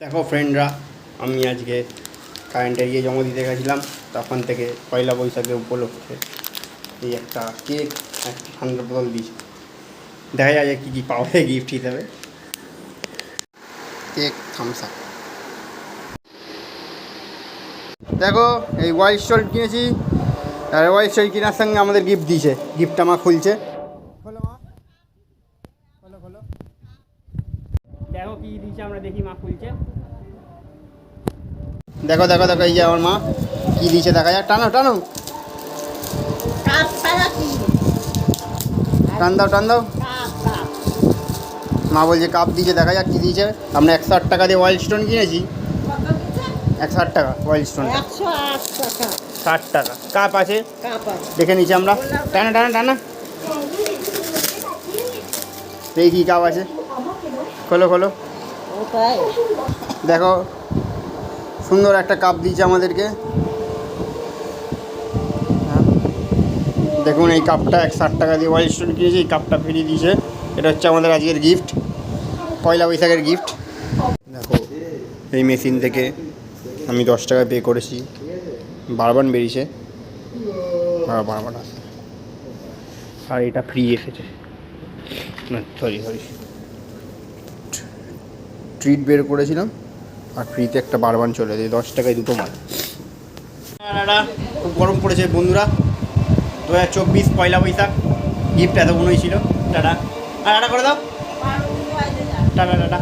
দেখো ফ্রেন্ডরা আমি আজকে কারেন্টের ইয়ে জমা দিতে গেছিলাম, তখন থেকে পয়লা বৈশাখে উপলক্ষে এই একটা কেক একটা ঠান্ডা বোতল দিয়েছে। দেখা যায় কী কী পাওয়া যায় গিফট হিসাবে। কেক থামস দেখো, এই ওয়াইল্ড স্টোল কিনেছি, আর ওয়াইল্ড স্টোল কেনার সঙ্গে আমাদের গিফট দিয়েছে। গিফট আমার খুলছে। খোলো মা। খোলো খোলো। দেখো কি দিয়েছে আমরা দেখি মা খুলছে। দেখো দেখো দেখো এই যে আমার মা কি দিয়েছে দেখা যাক। টানো টানো। টান দাও টান দাও। মা বলছে কাপ দিয়েছে দেখা যাক কি দিয়েছে। আমরা একশো আট টাকা দিয়ে ওয়াইল্ড স্টোন কিনেছি। একশো আট টাকা ওয়াইল্ড স্টোন ষাট টাকা। কাপ আছে। দেখে নিচ্ছি আমরা। টানা টানা টানা। এই কী কাপ আছে। খোলো খোলো। দেখো সুন্দর একটা কাপ দিয়েছে আমাদেরকে। দেখুন এই কাপটা এক ষাট টাকা দিয়ে ওয়াইল্ড স্টোন কিনেছি এই কাপটা ফিরিয়ে দিয়েছে। এটা হচ্ছে আমাদের আজকের গিফট পয়লা বৈশাখের গিফট দেখো এই মেশিন থেকে আমি দশ টাকা পে করেছি। বারবান বেরিয়েছে। বারবান আর এটা ফ্রি এসেছে। সরি সরি ট্রিট বের করেছিলাম, আর ফ্রিতে একটা বারবান চলে যায় দশ টাকায় দুটো দাদা খুব গরম পড়েছে বন্ধুরা। দু হাজার চব্বিশ পয়লা বৈশাখ গিফট এতগুলোই ছিল। টাটা আর টাটা করে দাও। Tata tata